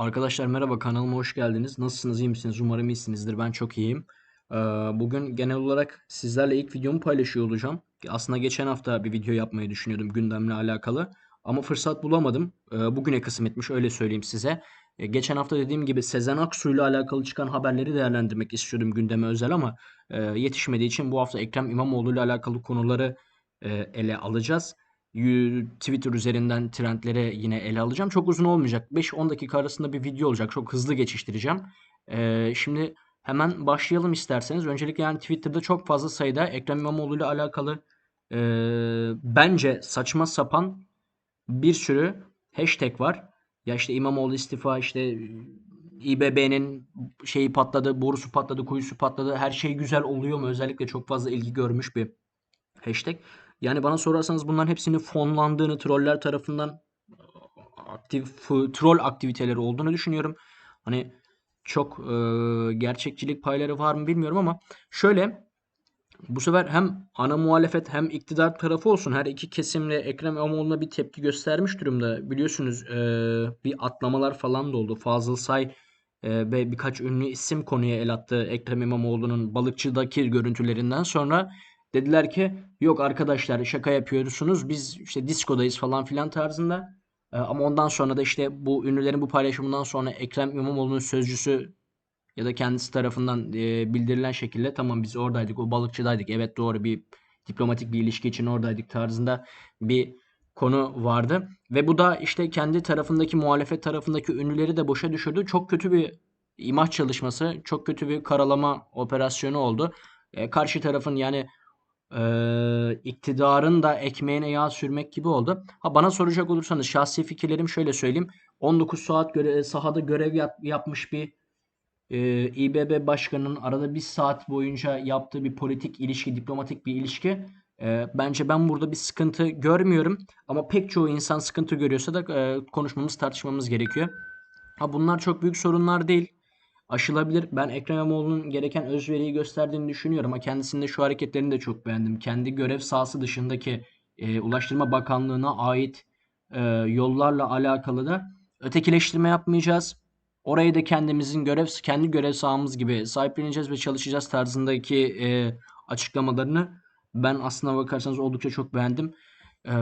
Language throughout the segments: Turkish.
Arkadaşlar merhaba kanalıma hoş geldiniz. Nasılsınız iyi misiniz? Umarım iyisinizdir. Ben çok iyiyim. Ee, bugün genel olarak sizlerle ilk videomu paylaşıyor olacağım. Aslında geçen hafta bir video yapmayı düşünüyordum gündemle alakalı. Ama fırsat bulamadım. Ee, bugüne kısmetmiş öyle söyleyeyim size. Ee, geçen hafta dediğim gibi Sezen Aksu ile alakalı çıkan haberleri değerlendirmek istiyordum gündeme özel ama e, yetişmediği için bu hafta Ekrem İmamoğlu ile alakalı konuları e, ele alacağız. Twitter üzerinden trendlere yine ele alacağım. Çok uzun olmayacak. 5-10 dakika arasında bir video olacak. Çok hızlı geçiştireceğim. Ee, şimdi hemen başlayalım isterseniz. Öncelikle yani Twitter'da çok fazla sayıda Ekrem İmamoğlu ile alakalı e, bence saçma sapan bir sürü hashtag var. Ya işte İmamoğlu istifa işte İBB'nin şeyi patladı, borusu patladı, kuyusu patladı. Her şey güzel oluyor mu? Özellikle çok fazla ilgi görmüş bir hashtag. Yani bana sorarsanız bunların hepsini fonlandığını troller tarafından aktif troll aktiviteleri olduğunu düşünüyorum. Hani çok e, gerçekçilik payları var mı bilmiyorum ama şöyle bu sefer hem ana muhalefet hem iktidar tarafı olsun her iki kesimle Ekrem İmamoğlu'na bir tepki göstermiş durumda. Biliyorsunuz e, bir atlamalar falan da oldu. Fazıl Say e, ve birkaç ünlü isim konuya el attı Ekrem İmamoğlu'nun balıkçıdaki görüntülerinden sonra Dediler ki yok arkadaşlar şaka yapıyorsunuz biz işte diskodayız falan filan tarzında. Ee, ama ondan sonra da işte bu ünlülerin bu paylaşımından sonra Ekrem İmamoğlu'nun sözcüsü ya da kendisi tarafından e, bildirilen şekilde tamam biz oradaydık o balıkçıdaydık evet doğru bir diplomatik bir ilişki için oradaydık tarzında bir konu vardı. Ve bu da işte kendi tarafındaki muhalefet tarafındaki ünlüleri de boşa düşürdü. Çok kötü bir imaj çalışması, çok kötü bir karalama operasyonu oldu. E, karşı tarafın yani e, iktidarın da ekmeğine yağ sürmek gibi oldu. Ha bana soracak olursanız şahsi fikirlerim şöyle söyleyeyim. 19 saat göre, sahada görev yap, yapmış bir e, İBB başkanının arada bir saat boyunca yaptığı bir politik ilişki, diplomatik bir ilişki e, bence ben burada bir sıkıntı görmüyorum. Ama pek çoğu insan sıkıntı görüyorsa da e, konuşmamız, tartışmamız gerekiyor. Ha bunlar çok büyük sorunlar değil aşılabilir. Ben Ekrem İmamoğlu'nun gereken özveriyi gösterdiğini düşünüyorum ama kendisinde şu hareketlerini de çok beğendim. Kendi görev sahası dışındaki e, Ulaştırma Bakanlığı'na ait e, yollarla alakalı da ötekileştirme yapmayacağız. Orayı da kendimizin görev kendi görev sahamız gibi sahipleneceğiz ve çalışacağız tarzındaki e, açıklamalarını ben aslına bakarsanız oldukça çok beğendim. E,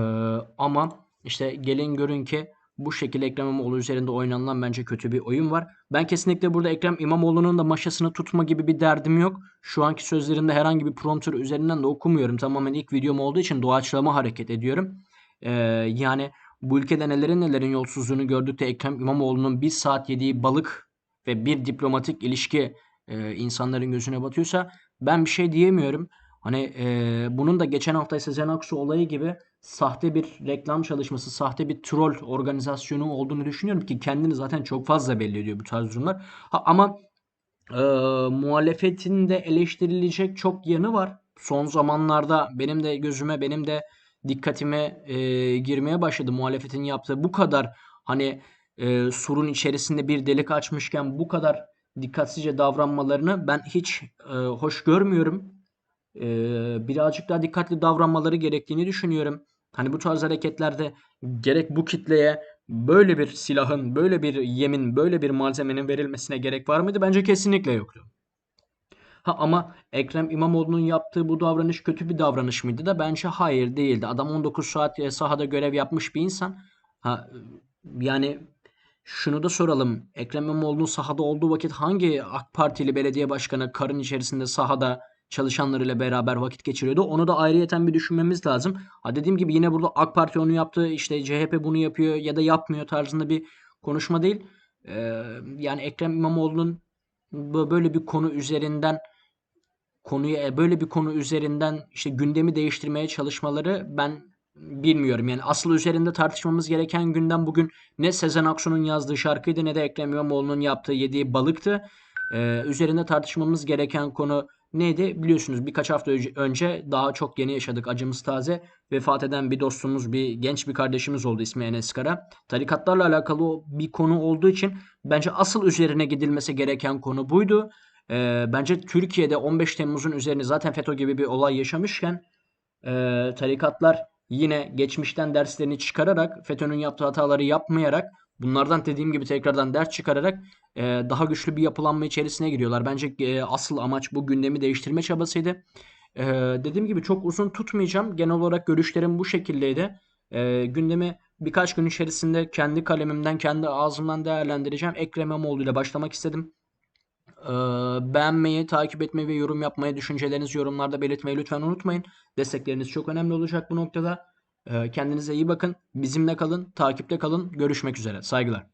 ama işte gelin görün ki bu şekilde Ekrem İmamoğlu üzerinde oynanılan bence kötü bir oyun var. Ben kesinlikle burada Ekrem İmamoğlu'nun da maşasını tutma gibi bir derdim yok. Şu anki sözlerinde herhangi bir prompter üzerinden de okumuyorum. Tamamen ilk videom olduğu için doğaçlama hareket ediyorum. Ee, yani bu ülkede nelerin nelerin yolsuzluğunu gördük de Ekrem İmamoğlu'nun bir saat yediği balık ve bir diplomatik ilişki e, insanların gözüne batıyorsa ben bir şey diyemiyorum. Hani e, bunun da geçen hafta Sezen Aksu olayı gibi sahte bir reklam çalışması, sahte bir troll organizasyonu olduğunu düşünüyorum ki kendini zaten çok fazla belli ediyor bu tarz durumlar. Ha, ama e, muhalefetin de eleştirilecek çok yanı var. Son zamanlarda benim de gözüme, benim de dikkatime e, girmeye başladı muhalefetin yaptığı bu kadar hani e, surun içerisinde bir delik açmışken bu kadar dikkatsizce davranmalarını ben hiç e, hoş görmüyorum birazcık daha dikkatli davranmaları gerektiğini düşünüyorum. Hani bu tarz hareketlerde gerek bu kitleye böyle bir silahın, böyle bir yemin, böyle bir malzemenin verilmesine gerek var mıydı? Bence kesinlikle yoktu. Ha ama Ekrem İmamoğlu'nun yaptığı bu davranış kötü bir davranış mıydı da bence hayır değildi. Adam 19 saat sahada görev yapmış bir insan. Ha yani şunu da soralım. Ekrem İmamoğlu'nun sahada olduğu vakit hangi AK Partili belediye başkanı karın içerisinde sahada çalışanlarıyla beraber vakit geçiriyordu. Onu da ayrıyeten bir düşünmemiz lazım. Ha dediğim gibi yine burada AK Parti onu yaptı, işte CHP bunu yapıyor ya da yapmıyor tarzında bir konuşma değil. Ee, yani Ekrem İmamoğlu'nun böyle bir konu üzerinden konuya e, böyle bir konu üzerinden işte gündemi değiştirmeye çalışmaları ben bilmiyorum. Yani asıl üzerinde tartışmamız gereken gündem bugün ne Sezen Aksu'nun yazdığı şarkıydı ne de Ekrem İmamoğlu'nun yaptığı yediği balıktı. Ee, üzerinde tartışmamız gereken konu neydi? Biliyorsunuz birkaç hafta önce daha çok yeni yaşadık acımız taze. Vefat eden bir dostumuz, bir genç bir kardeşimiz oldu ismi Enes Kara. Tarikatlarla alakalı bir konu olduğu için bence asıl üzerine gidilmesi gereken konu buydu. Ee, bence Türkiye'de 15 Temmuz'un üzerine zaten FETÖ gibi bir olay yaşamışken e, tarikatlar yine geçmişten derslerini çıkararak FETÖ'nün yaptığı hataları yapmayarak Bunlardan dediğim gibi tekrardan ders çıkararak e, daha güçlü bir yapılanma içerisine giriyorlar. Bence e, asıl amaç bu gündemi değiştirme çabasıydı. E, dediğim gibi çok uzun tutmayacağım. Genel olarak görüşlerim bu şekildeydi. E, gündemi birkaç gün içerisinde kendi kalemimden, kendi ağzımdan değerlendireceğim. Ekrem İmamoğlu ile başlamak istedim. Ee, beğenmeyi, takip etmeyi ve yorum yapmayı, düşüncelerinizi yorumlarda belirtmeyi lütfen unutmayın. Destekleriniz çok önemli olacak bu noktada. Ee, kendinize iyi bakın. Bizimle kalın, takipte kalın. Görüşmek üzere. Saygılar.